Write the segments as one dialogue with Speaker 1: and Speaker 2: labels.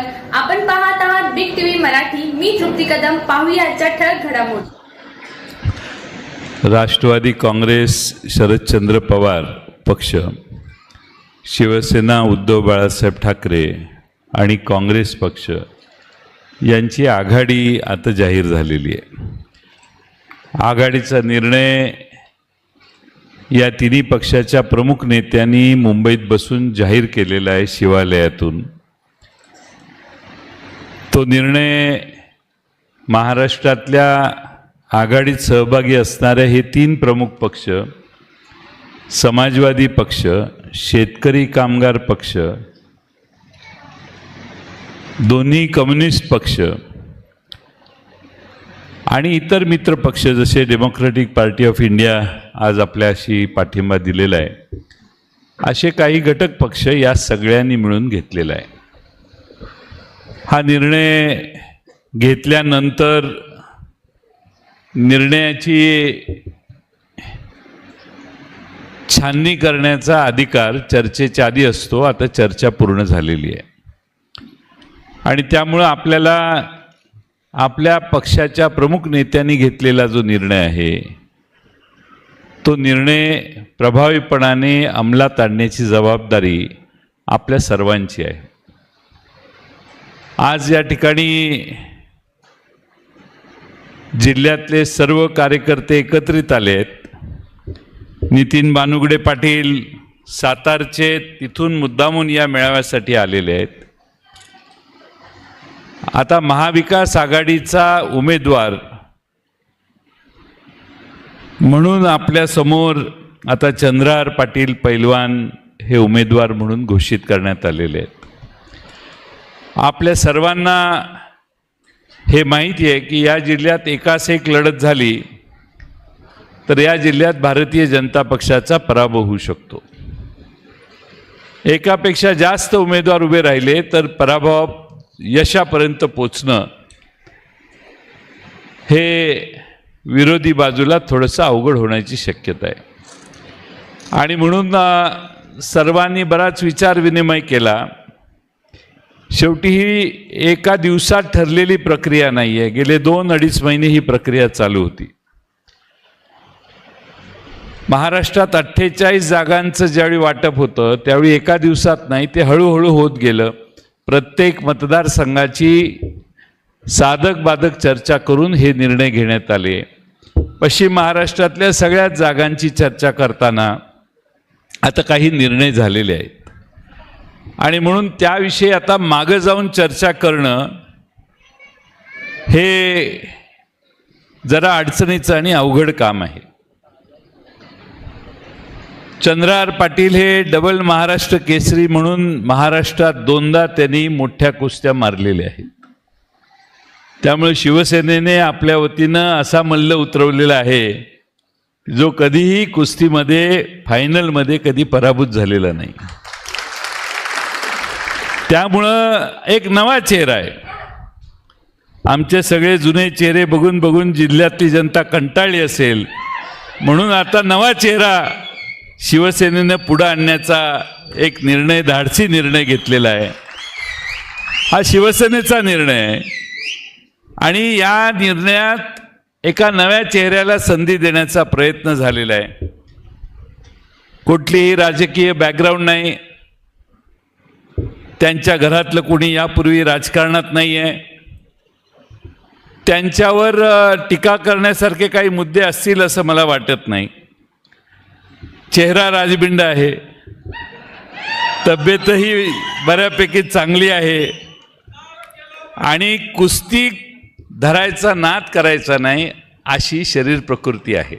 Speaker 1: स्वागत आपण पाहत आहात बिग टीव्ही मराठी. मी तृप्ती कदम. पाहूया ठळक घडामोडी.
Speaker 2: राष्ट्रवादी काँग्रेस शरदचंद्र पवार पक्ष शिवसेना उद्धव बाळासाहेब ठाकरे आणि काँग्रेस पक्ष यांची आघाडी आता जाहीर झालेली आहे. आघाडीचा निर्णय या तिन्ही पक्षाच्या प्रमुख नेत्यांनी मुंबईत बसून जाहीर केलेला आहे शिवालयातून. तो निर्णय महाराष्ट्रातल्या आघाडीत सहभागी असणारे हे तीन प्रमुख पक्ष समाजवादी पक्ष शेतकरी कामगार पक्ष दोन्ही कम्युनिस्ट पक्ष आणि इतर मित्र पक्ष जसे डेमोक्रेटिक पार्टी ऑफ इंडिया आज आपल्याशी पाठिंबा दिलेला आहे असे काही घटक पक्ष या सगळ्यांनी मिळून घेतलेला आहे. हा निर्णय घेतल्यानंतर निर्णयाची छाननी करण्याचा अधिकार चर्चेच्या आधी असतो. आता चर्चा पूर्ण झालेली आहे. आणि त्यामुळं आपल्याला आपल्या पक्षाच्या प्रमुख नेत्यांनी घेतलेला जो निर्णय आहे तो निर्णय प्रभावीपणाने अंमलात आणण्याची जबाबदारी आपल्या सर्वांची आहे. आज या ठिकाणी जिल्ह्यातले सर्व कार्यकर्ते एकत्रित आले आहेत. नितीन बानुगडे पाटील सातारचे तिथून मुद्दामून या मेळाव्यासाठी आलेले आहेत. आता महाविकास आघाडीचा उमेदवार म्हणून आपल्यासमोर आता चंद्रार पाटील पैलवान हे उमेदवार म्हणून घोषित करण्यात आलेले आहेत. आपल्या सर्वांना हे माहिती आहे की या जिल्ह्यात एकास एक लढत झाली तर या जिल्ह्यात भारतीय जनता पक्षाचा पराभव होऊ शकतो. एकापेक्षा जास्त उमेदवार उभे राहिले तर पराभव यशापर्यंत पोचणं हे विरोधी बाजूला थोडंसं अवघड होण्याची शक्यता आहे. आणि म्हणून सर्वांनी बराच विचार विनिमय केला. शेवटी ही एका दिवसात ठरलेली प्रक्रिया नाही आहे गेले दोन अडीच महिने ही प्रक्रिया चालू होती. महाराष्ट्रात अठ्ठेचाळीस जागांचं ज्यावेळी वाटप होतं त्यावेळी एका दिवसात नाही ते हळूहळू होत गेलं. प्रत्येक मतदारसंघाची साधक बाधक चर्चा करून हे निर्णय घेण्यात आले. पश्चिम महाराष्ट्रातल्या सगळ्याच जागांची चर्चा करताना आता काही निर्णय झालेले आहेत. आणि म्हणून त्याविषयी आता मागं जाऊन चर्चा करणं हे जरा अडचणीचं आणि अवघड काम आहे. चंद्रार पाटील हे डबल महाराष्ट्र केसरी म्हणून महाराष्ट्रात दोनदा त्यांनी मोठ्या कुस्त्या मारलेल्या आहेत. त्यामुळे शिवसेनेने आपल्या वतीनं असा मल्ल उतरवलेला आहे जो कधीही कुस्तीमध्ये फायनलमध्ये कधी पराभूत झालेला नाही. त्यामुळं एक नवा चेहरा आहे. आमचे सगळे जुने चेहरे बघून बघून जिल्ह्यातली जनता कंटाळली असेल. म्हणून आता नवा चेहरा शिवसेनेनं पुढं आणण्याचा एक निर्णय धाडसी निर्णय घेतलेला आहे. हा शिवसेनेचा निर्णय आहे. आणि या निर्णयात एका नव्या चेहऱ्याला संधी देण्याचा प्रयत्न झालेला आहे. कुठलीही राजकीय बॅकग्राऊंड नाही. त्यांच्या घरातलं कोणी यापूर्वी राजकारणात नाही आहे त्यांच्यावर टीका करण्यासारखे काही मुद्दे असतील असं मला वाटत नाही. चेहरा राजबिंड आहे. तब्येतही बऱ्यापैकी चांगली आहे. आणि कुस्ती धरायचा नाद करायचा नाही अशी शरीर प्रकृती आहे.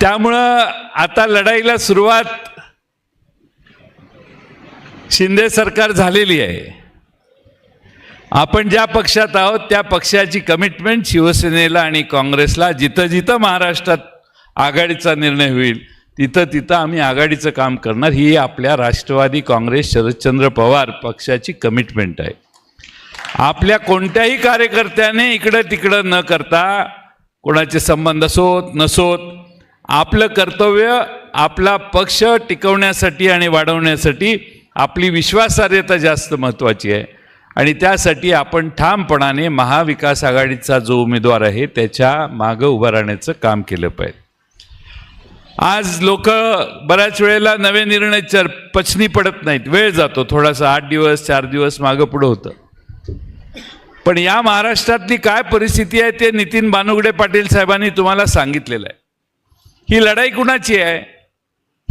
Speaker 2: त्यामुळं आता लढाईला सुरुवात शिंदे सरकार झालेली आहे. आपण ज्या पक्षात आहोत त्या पक्षाची कमिटमेंट शिवसेनेला आणि काँग्रेसला जिथं जिथं महाराष्ट्रात आघाडीचा निर्णय होईल तिथं तिथं आम्ही आघाडीचं काम करणार. ही आपल्या राष्ट्रवादी काँग्रेस शरदचंद्र पवार पक्षाची कमिटमेंट आहे. आपल्या कोणत्याही कार्यकर्त्याने इकडं तिकडं न करता कोणाचे संबंध असोत नसोत आपलं कर्तव्य आपला पक्ष टिकवण्यासाठी आणि वाढवण्यासाठी आपली विश्वासार्हता जास्त महत्त्वाची आहे. आणि त्यासाठी आपण ठामपणाने महाविकास आघाडीचा जो उमेदवार आहे त्याच्या मागं उभं राहण्याचं काम केलं पाहिजे. आज लोक बऱ्याच वेळेला नवे निर्णय चर पचनी पडत नाहीत. वेळ जातो. थोडासा आठ दिवस चार दिवस मागं पुढं होतं. पण या महाराष्ट्रातली काय परिस्थिती आहे ते नितीन बानुगडे पाटील साहेबांनी तुम्हाला सांगितलेलं आहे. ही लढाई कुणाची आहे?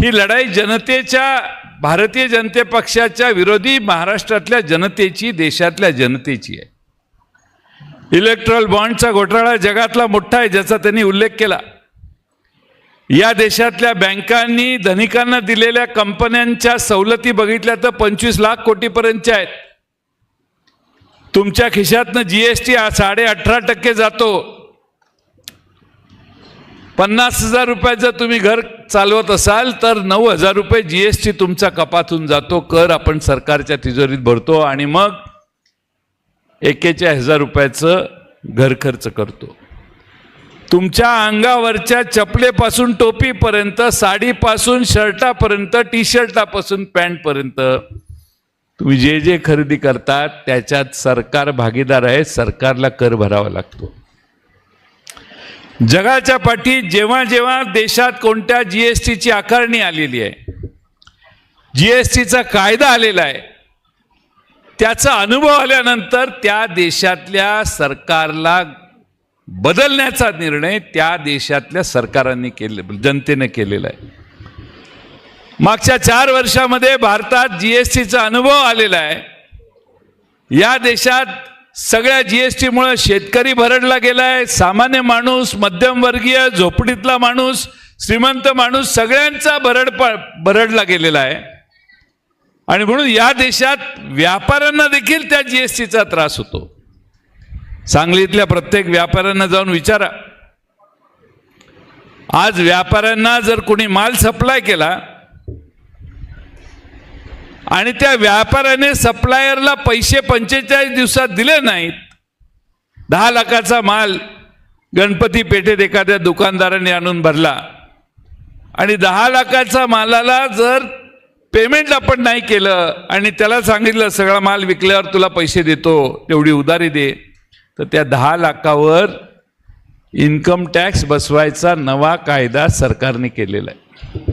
Speaker 2: ही लढाई जनतेच्या भारतीय जनते पक्षाच्या विरोधी महाराष्ट्रातल्या जनतेची देशातल्या जनतेची आहे. इलेक्ट्रॉल बॉन्डचा घोटाळा जगातला मोठा आहे ज्याचा त्यांनी उल्लेख केला. या देशातल्या बँकांनी धनिकांना दिलेल्या कंपन्यांच्या सवलती बघितल्या तर पंचवीस लाख कोटीपर्यंतच्या आहेत. तुमच्या खिशातनं जीएसटी साडे अठरा टक्के जातो. पन्नास हजार रुपयाचं तुम्ही घर चालवत असाल तर नऊ हजार रुपये जी एस टी तुमचा कपातून जातो. कर आपण सरकारच्या तिजोरीत भरतो आणि मग एकेचाळीस हजार रुपयाचं घर खर्च करतो. तुमच्या अंगावरच्या चपलेपासून टोपीपर्यंत साडीपासून शर्टापर्यंत टी शर्टापासून पॅन्टपर्यंत तुम्ही जे जे खरेदी करतात त्याच्यात सरकार भागीदार आहे सरकारला कर भरावा लागतो. जगाच्या पाठी जेव्हा जेव्हा देशात कोणत्या जी एस टीची आकारणी आलेली आहे जी एस टीचा कायदा आलेला आहे त्याचा अनुभव आल्यानंतर त्या देशातल्या सरकारला बदलण्याचा निर्णय त्या देशातल्या सरकारांनी केले जनतेने केलेला आहे. मागच्या चार वर्षामध्ये भारतात जी एस टीचा अनुभव आलेला आहे. या देशात सगळ्या जीएसटीमुळे शेतकरी भरडला गेलाय सामान्य माणूस मध्यमवर्गीय झोपडीतला माणूस श्रीमंत माणूस सगळ्यांचा भरड भरडला गेलेला आहे. आणि म्हणून या देशात व्यापाऱ्यांना देखील त्या जीएसटीचा त्रास होतो. सांगलीतल्या प्रत्येक व्यापाऱ्यांना जाऊन विचारा. आज व्यापाऱ्यांना जर कोणी माल सप्लाय केला आणि त्या व्यापाऱ्याने सप्लायरला पैसे पंचेचाळीस दिवसात दिले नाहीत. दहा लाखाचा माल गणपती पेठेत एखाद्या दुकानदाराने आणून भरला. आणि दहा लाखाचा मालाला जर पेमेंट आपण नाही केलं आणि त्याला सांगितलं सगळा माल विकल्यावर तुला पैसे देतो तेवढी उधारी दे. तर त्या दहा लाखावर इन्कम टॅक्स बसवायचा नवा कायदा सरकारने केलेला आहे.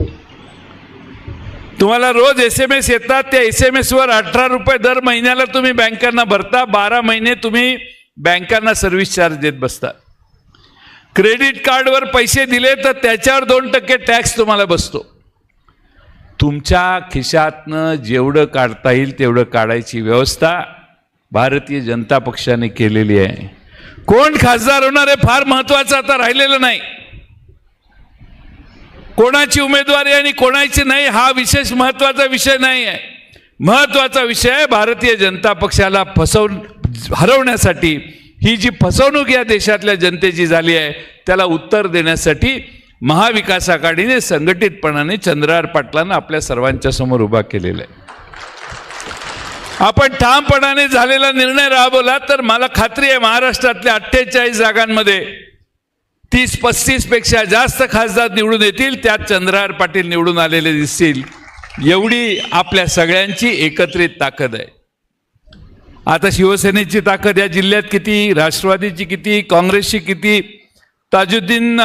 Speaker 2: तुम्हाला रोज एस एम एस येतात. त्या एस एम एसवर अठरा रुपये दर महिन्याला तुम्ही बँकांना भरता. बारा महिने तुम्ही बँकांना सर्व्हिस चार्ज देत बसता. क्रेडिट कार्डवर पैसे दिले तर त्याच्यावर दोन टक्के टॅक्स तुम्हाला बसतो. तुमच्या खिशातनं जेवढं काढता येईल तेवढं काढायची व्यवस्था भारतीय जनता पक्षाने केलेली आहे. कोण खासदार होणार आहे फार महत्वाचं आता राहिलेलं नाही. कोणाची उमेदवारी आणि कोणाची नाही हा विशेष महत्त्वाचा विषय नाही आहे. महत्त्वाचा विषय आहे भारतीय जनता पक्षाला फसवून हरवण्यासाठी. ही जी फसवणूक या देशातल्या जनतेची झाली आहे त्याला उत्तर देण्यासाठी महाविकास आघाडीने संघटितपणाने चंद्रहार पाटलांना आपल्या सर्वांच्या समोर उभा केलेला आहे. आपण ठामपणाने झालेला निर्णय राबवला तर मला खात्री आहे महाराष्ट्रातल्या अठ्ठेचाळीस जागांमध्ये तीस पस्तीसपेक्षा जास्त खासदार निवडून येतील त्यात चंद्रहार पाटील निवडून आलेले दिसतील. एवढी आपल्या सगळ्यांची एकत्रित ताकद आहे. आता शिवसेनेची ताकद या जिल्ह्यात किती राष्ट्रवादीची किती काँग्रेसची किती? ताजुद्दीन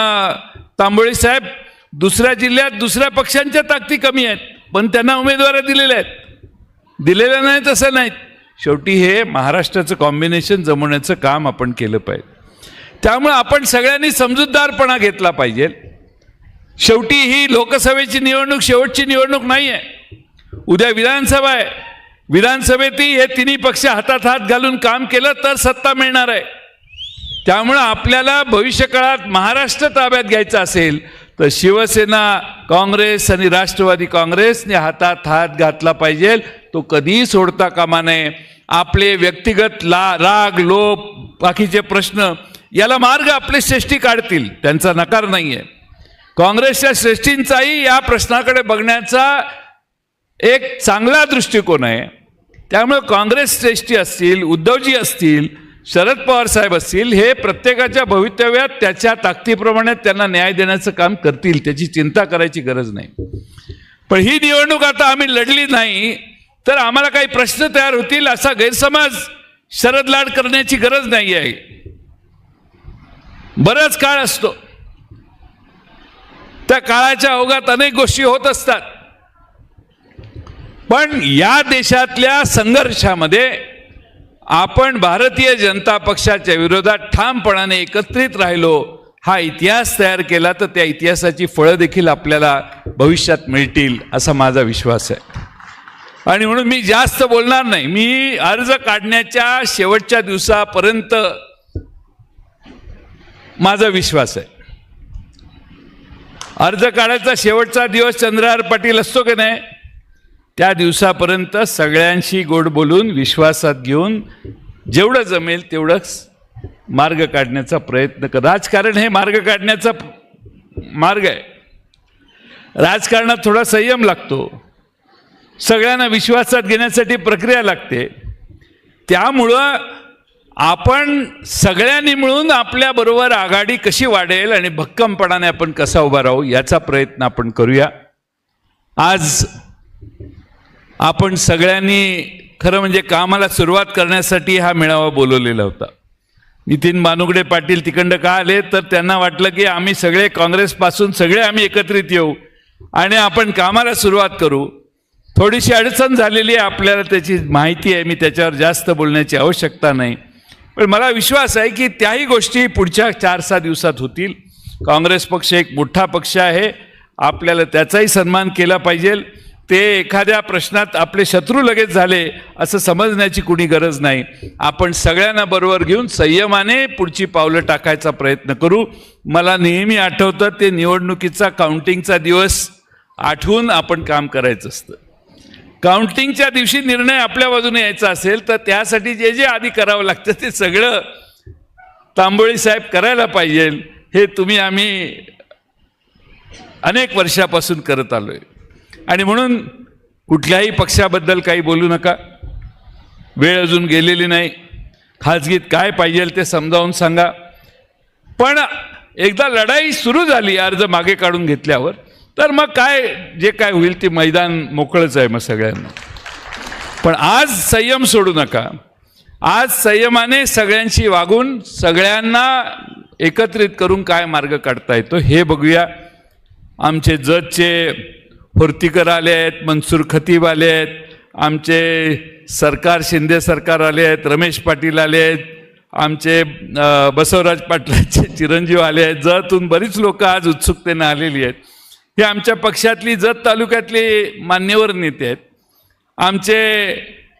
Speaker 2: तांबोळी साहेब दुसऱ्या जिल्ह्यात दुसऱ्या पक्षांच्या ताकदी कमी आहेत पण त्यांना उमेदवार दिलेल्या आहेत. दिलेल्या नाहीत असं नाहीत. शेवटी हे महाराष्ट्राचं कॉम्बिनेशन जमवण्याचं काम आपण केलं पाहिजे. त्यामुळे आपण सगळ्यांनी समजूतदारपणा घेतला पाहिजे. शेवटी ही लोकसभेची निवडणूक शेवटची निवडणूक नाही आहे उद्या विधानसभा आहे. विधानसभेतही हे तिन्ही पक्ष हातात हात घालून काम केलं तर सत्ता मिळणार आहे. त्यामुळं आपल्याला भविष्यकाळात महाराष्ट्र ताब्यात घ्यायचा असेल तर शिवसेना काँग्रेस आणि राष्ट्रवादी काँग्रेसने हातात हात घातला पाहिजे. तो कधीही सोडता कामा नये. आपले व्यक्तिगत ला राग लोभ बाकीचे प्रश्न याला मार्ग आपले श्रेष्ठी काढतील त्यांचा नकार नाही आहे काँग्रेसच्या श्रेष्ठींचाही या प्रश्नाकडे बघण्याचा एक चांगला दृष्टिकोन आहे. त्यामुळे काँग्रेस श्रेष्ठी असतील उद्धवजी असतील शरद पवार साहेब असतील हे प्रत्येकाच्या भवितव्यात त्याच्या ताकदीप्रमाणे त्यांना न्याय देण्याचं काम करतील त्याची चिंता करायची गरज नाही. पण ही निवडणूक आता आम्ही लढली नाही तर आम्हाला काही प्रश्न तयार होतील असा गैरसमज शरद लाड करण्याची गरज नाही आहे. बराच काळ असतो. त्या काळाच्या अवघात अनेक गोष्टी होत असतात. पण या देशातल्या संघर्षामध्ये आपण भारतीय जनता पक्षाच्या विरोधात ठामपणाने एकत्रित राहिलो हा इतिहास तयार केला तर त्या इतिहासाची फळं देखील आपल्याला भविष्यात मिळतील असा माझा विश्वास आहे. आणि म्हणून मी जास्त बोलणार नाही. मी अर्ज काढण्याच्या शेवटच्या दिवसापर्यंत माझा विश्वास आहे. अर्ज काढायचा शेवटचा दिवस चंद्रहार पाटील असतो की नाही त्या दिवसापर्यंत सगळ्यांशी गोड बोलून विश्वासात घेऊन जेवढं जमेल तेवढंच मार्ग काढण्याचा प्रयत्न कर. राजकारण हे मार्ग काढण्याचा मार्ग आहे. राजकारणात थोडा संयम लागतो. सगळ्यांना विश्वासात घेण्यासाठी प्रक्रिया लागते. त्यामुळं आपण सगळ्यांनी मिळून आपल्याबरोबर आघाडी कशी वाढेल आणि भक्कमपणाने आपण कसा उभा राहू याचा प्रयत्न आपण करूया. आज आपण सगळ्यांनी खरं म्हणजे कामाला सुरुवात करण्यासाठी हा मेळावा बोलवलेला होता. नितीन बानुगडे पाटील तिकडं का आले तर त्यांना वाटलं की आम्ही सगळे काँग्रेसपासून सगळे आम्ही एकत्रित येऊ आणि आपण कामाला सुरुवात करू. थोडीशी अडचण झालेली आहे आपल्याला त्याची माहिती आहे मी त्याच्यावर जास्त बोलण्याची आवश्यकता नाही. पण मला विश्वास आहे की त्याही गोष्टी पुढच्या चार सहा दिवसात होतील. काँग्रेस पक्ष एक मोठा पक्ष आहे. आपल्याला त्याचाही सन्मान केला पाहिजे. ते एखाद्या प्रश्नात आपले शत्रू लगेच झाले असं समजण्याची कुणी गरज नाही. आपण सगळ्यांना बरोबर घेऊन संयमाने पुढची पावलं टाकायचा प्रयत्न करू. मला नेहमी आठवतं ते निवडणुकीचा काउंटिंगचा दिवस आठवून आपण काम करायचं असतं. काउंटिंगच्या दिवशी निर्णय आपल्या बाजूने यायचा असेल तर त्यासाठी जे जे आधी करावं लागतं ते सगळं तांबोळी साहेब करायला पाहिजे. हे तुम्ही आम्ही अनेक वर्षापासून करत आलोय. आणि म्हणून कुठल्याही पक्षाबद्दल काही बोलू नका. वेळ अजून गेलेली नाही. खाजगीत काय पाहिजे ते समजावून सांगा. पण एकदा लढाई सुरू झाली अर्ज मागे काढून घेतल्यावर तर मग काय जे काय होईल ते मैदान मोकळंच आहे मग सगळ्यांना. पण आज संयम सोडू नका. आज संयमाने सगळ्यांशी वागून सगळ्यांना एकत्रित करून काय मार्ग काढता येतो हे बघूया. आमचे जजचे होर्तीकर आले आहेत मनसूर खतीब आले आहेत आमचे सरकार शिंदे सरकार आले आहेत रमेश पाटील आले आहेत आमचे बसवराज पाटलाचे चिरंजीव आले आहेत. जतून बरीच लोक आज उत्सुकतेने आलेली आहेत. हे आमच्या पक्षातली जत तालुक्यातले मान्यवर नेते आहेत. आमचे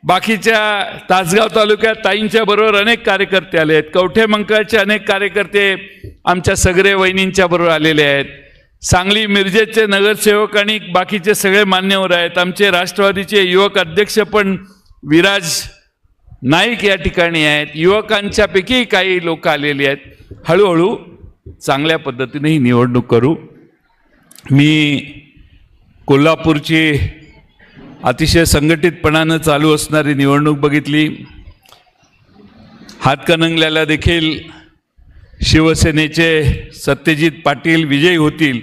Speaker 2: बाकीच्या तासगाव तालुक्यात ताईंच्या बरोबर अनेक कार्यकर्ते आले आहेत. कवठे मंकाळचे अनेक कार्यकर्ते आमच्या सगळे वहिनींच्या बरोबर आलेले आहेत. सांगली मिरजेचे नगरसेवक आणि बाकीचे सगळे मान्यवर आहेत. आमचे राष्ट्रवादीचे युवक अध्यक्ष पण विराज नाईक या ठिकाणी आहेत. युवकांच्यापैकी काही लोक आलेली आहेत. हळूहळू चांगल्या पद्धतीने ही निवडणूक करू. मी कोल्हापूरची अतिशय संघटितपणानं चालू असणारी निवडणूक बघितली. हातकणंगल्याला देखील शिवसेनेचे सत्यजित पाटील विजयी होतील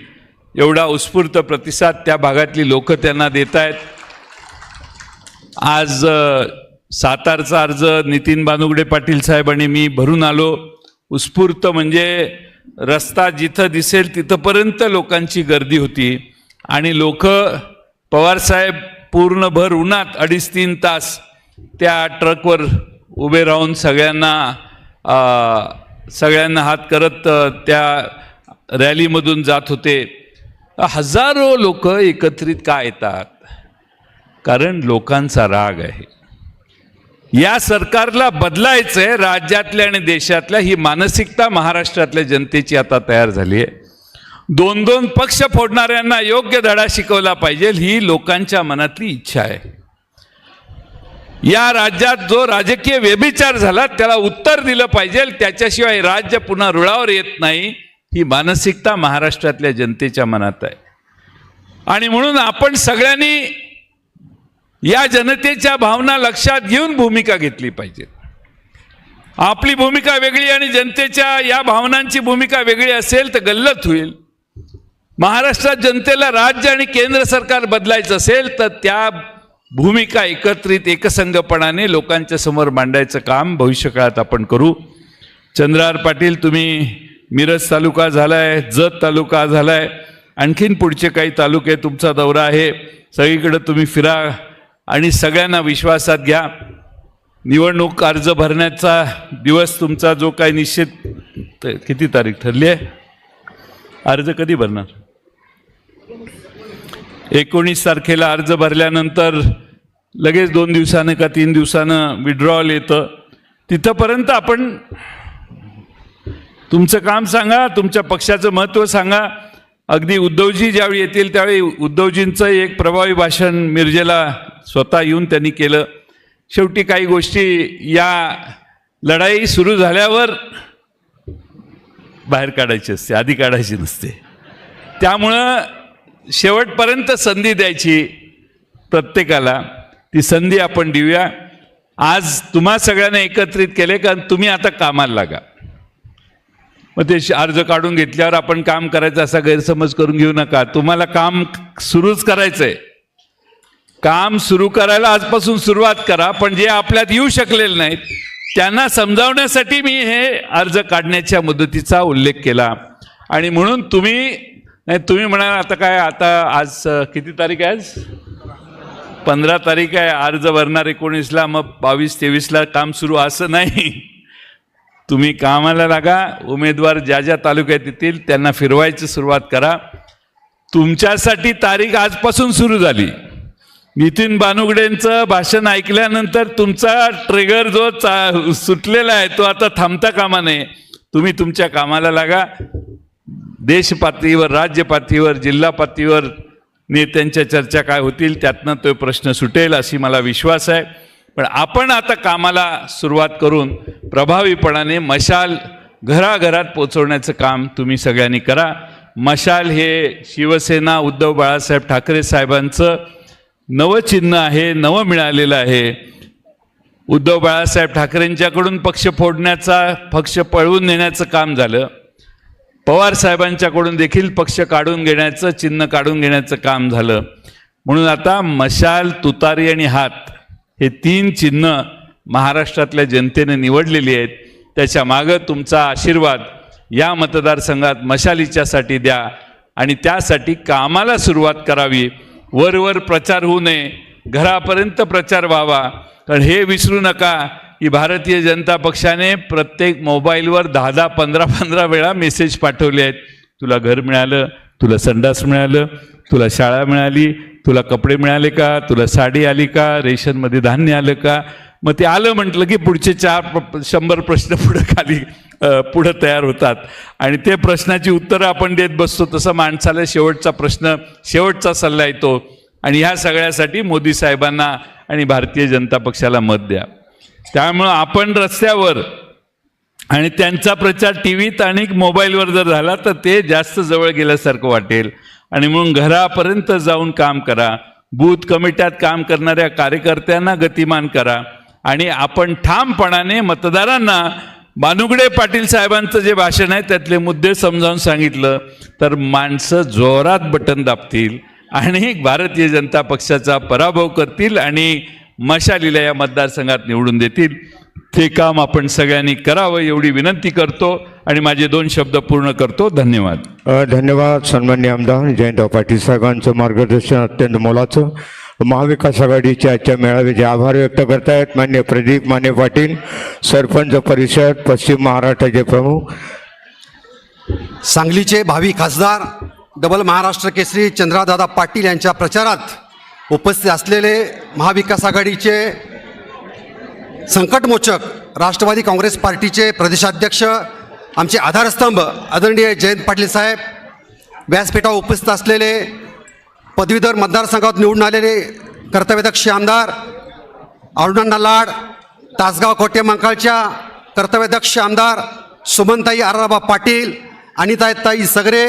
Speaker 2: एवढा उत्स्फूर्त प्रतिसाद त्या भागातली लोक त्यांना देत आहेत आज सातारचा अर्ज नितीन बानुगडे पाटील साहेब आणि मी भरून आलो. उत्स्फूर्त म्हणजे रस्ता जिथं दिसेल तिथंपर्यंत लोकांची गर्दी होती. आणि लोक पवारसाहेब पूर्णभर उन्हात अडीच तीन तास त्या ट्रकवर उभे राहून सगळ्यांना सगळ्यांना हात करत त्या रॅलीमधून जात होते. हजारो लोक एकत्रित का येतात? कारण लोकांचा राग आहे. या सरकारला बदलायचंय राज्यातल्या आणि देशातल्या ही मानसिकता महाराष्ट्रातल्या जनतेची आता तयार झाली आहे. दोन दोन पक्ष फोडणाऱ्यांना योग्य धडा शिकवला पाहिजे ही लोकांच्या मनातली इच्छा आहे. या राज्यात जो राजकीय व्यभिचार झाला त्याला उत्तर दिलं पाहिजे त्याच्याशिवाय राज्य पुन्हा रुळावर येत नाही ही मानसिकता महाराष्ट्रातल्या जनतेच्या मनात आहे. आणि म्हणून आपण सगळ्यांनी या जनतेच्या भावना लक्षात घेऊन भूमिका घेतली पाहिजे. आपली भूमिका वेगळी आणि जनतेच्या या भावनांची भूमिका वेगळी असेल तर गल्लत होईल. महाराष्ट्रात जनतेला राज्य आणि केंद्र सरकार बदलायचं असेल तर त्या भूमिका एकत्रित एकसंघपणाने लोकांच्या समोर मांडायचं काम भविष्यकाळात आपण करू. चंद्रार पाटील तुम्ही मिरज तालुका झालाय जत तालुका झालाय आणखीन पुढचे काही तालुके तुमचा दौरा आहे. सगळीकडे तुम्ही फिरा. आणि सगळ्यांना विश्वासात घ्या. निवडणूक अर्ज भरण्याचा दिवस तुमचा जो काही निश्चित किती तारीख ठरली आहे? अर्ज कधी भरणार? एकोणीस तारखेला अर्ज भरल्यानंतर लगेच दोन दिवसानं का तीन दिवसानं विड्रॉल येतं. तिथंपर्यंत आपण तुमचं काम सांगा तुमच्या पक्षाचं महत्त्व सांगा. अगदी उद्धवजी ज्यावेळी येतील त्यावेळी उद्धवजींचं एक प्रभावी भाषण मिरजेला स्वतः येऊन त्यांनी केलं. शेवटी काही गोष्टी या लढाई सुरू झाल्यावर बाहेर काढायची असते आधी काढायची नसते. त्यामुळं शेवटपर्यंत संधी द्यायची प्रत्येकाला. ती संधी आपण देऊया. आज तुम्हा सगळ्यांना एकत्रित केले कारण तुम्ही आता कामाला लागा. मग ते अर्ज काढून घेतल्यावर आपण काम करायचं असा गैरसमज करून घेऊ नका. तुम्हाला काम सुरूच करायचंय. काम सुरू करायला आजपासून सुरुवात करा पण जे आपल्यात येऊ शकलेले नाहीत त्यांना समजावण्यासाठी मी हे अर्ज काढण्याच्या मुदतीचा उल्लेख केला. आणि म्हणून तुम्ही नाही तुम्ही म्हणाल आता काय आता आज किती तारीख आहे आज? पंधरा तारीख आहे अर्ज भरणार एकोणीसला मग बावीस तेवीसला काम सुरू असं नाही. तुम्ही कामाला लागा उमेदवार ज्या ज्या तालुक्यात येतील त्यांना फिरवायची सुरुवात करा. तुमच्यासाठी तारीख आजपासून सुरू झाली. नितीन बानुगडेंचं भाषण ऐकल्यानंतर तुमचा ट्रिगर जो चा सुटलेला आहे तो आता थांबता कामा नये. तुम्ही तुमच्या कामाला लागा. देश पातळीवर राज्य पातळीवर जिल्हा पातळीवर नेत्यांच्या चर्चा काय होतील त्यातनं तो प्रश्न सुटेल अशी मला विश्वास आहे. पण आपण आता कामाला सुरुवात करून प्रभावीपणाने मशाल घराघरात पोचवण्याचं काम तुम्ही सगळ्यांनी करा. मशाल हे शिवसेना उद्धव बाळासाहेब ठाकरे साहेबांचं नवं चिन्ह आहे नवं मिळालेलं आहे. उद्धव बाळासाहेब ठाकरेंच्याकडून पक्ष फोडण्याचा पक्ष पळवून नेण्याचं काम झालं. पवार साहेबांच्याकडून देखील पक्ष काढून घेण्याचं चिन्ह काढून घेण्याचं काम झालं. म्हणून आता मशाल तुतारी आणि हात हे तीन चिन्ह महाराष्ट्रातल्या जनतेने निवडलेली आहेत. त्याच्या मागं तुमचा आशीर्वाद या मतदारसंघात मशालीच्यासाठी द्या आणि त्यासाठी कामाला सुरुवात करावी. वरवर प्रचार होऊ नये घरापर्यंत प्रचार व्हावा. कारण हे विसरू नका की भारतीय जनता पक्षाने प्रत्येक मोबाईलवर दहा दहा पंधरा पंधरा वेळा मेसेज पाठवले आहेत. तुला घर मिळालं तुला संडास मिळालं तुला शाळा मिळाली तुला कपडे मिळाले का तुला साडी आली का रेशनमध्ये धान्य आलं का मग ते आलं म्हटलं की पुढचे चार शंभर प्रश्न पुढं खाली पुढं तयार होतात. आणि ते प्रश्नाची उत्तरं आपण देत बसतो तसं माणसाला शेवटचा प्रश्न शेवटचा सल्ला येतो. आणि ह्या सगळ्यासाठी मोदी साहेबांना आणि भारतीय जनता पक्षाला मत द्या. त्यामुळं आपण रस्त्यावर आणि त्यांचा प्रचार टी व्हीत आणि मोबाईलवर जर झाला तर ते जास्त जवळ गेल्यासारखं वाटेल. आणि म्हणून घरापर्यंत जाऊन काम करा. बूथ कमिट्यात काम करणाऱ्या कार्यकर्त्यांना गतिमान करा. आणि आपण ठामपणाने मतदारांना बानुगडे पाटील साहेबांचं जे भाषण आहे त्यातले मुद्दे समजावून सांगितलं तर माणसं जोरात बटन दाबतील आणि भारतीय जनता पक्षाचा पराभव करतील आणि मशालीला या मतदारसंघात निवडून देतील. ते काम आपण सगळ्यांनी करावं एवढी विनंती करतो आणि माझे दोन शब्द पूर्ण करतो. धन्यवाद.
Speaker 3: धन्यवाद सन्मान्य आमदार जयंतराव पाटील साहेबांचं मार्गदर्शन अत्यंत मोलाचं. महाविकास आघाडीचे आजच्या मेळाव्याचे आभार व्यक्त करतायत. मान्य प्रदीप माने पाटील सरपंच परिषद पश्चिम महाराष्ट्राचे प्रमुख.
Speaker 4: सांगलीचे भावी खासदार डबल महाराष्ट्र केसरी चंद्रादादा पाटील यांच्या प्रचारात उपस्थित असलेले महाविकास आघाडीचे संकटमोचक राष्ट्रवादी काँग्रेस पार्टीचे प्रदेशाध्यक्ष आमचे आधारस्तंभ आदरणीय जयंत पाटील साहेब व्यासपीठावर उपस्थित असलेले पदवीधर मतदारसंघात निवडून आलेले कर्तव्यदक्ष आमदार अरुणांना लाड तासगाव कोटे मंकाळच्या कर्तव्यदक्ष आमदार सुमनताई आराबा पाटील अनिताताई सगरे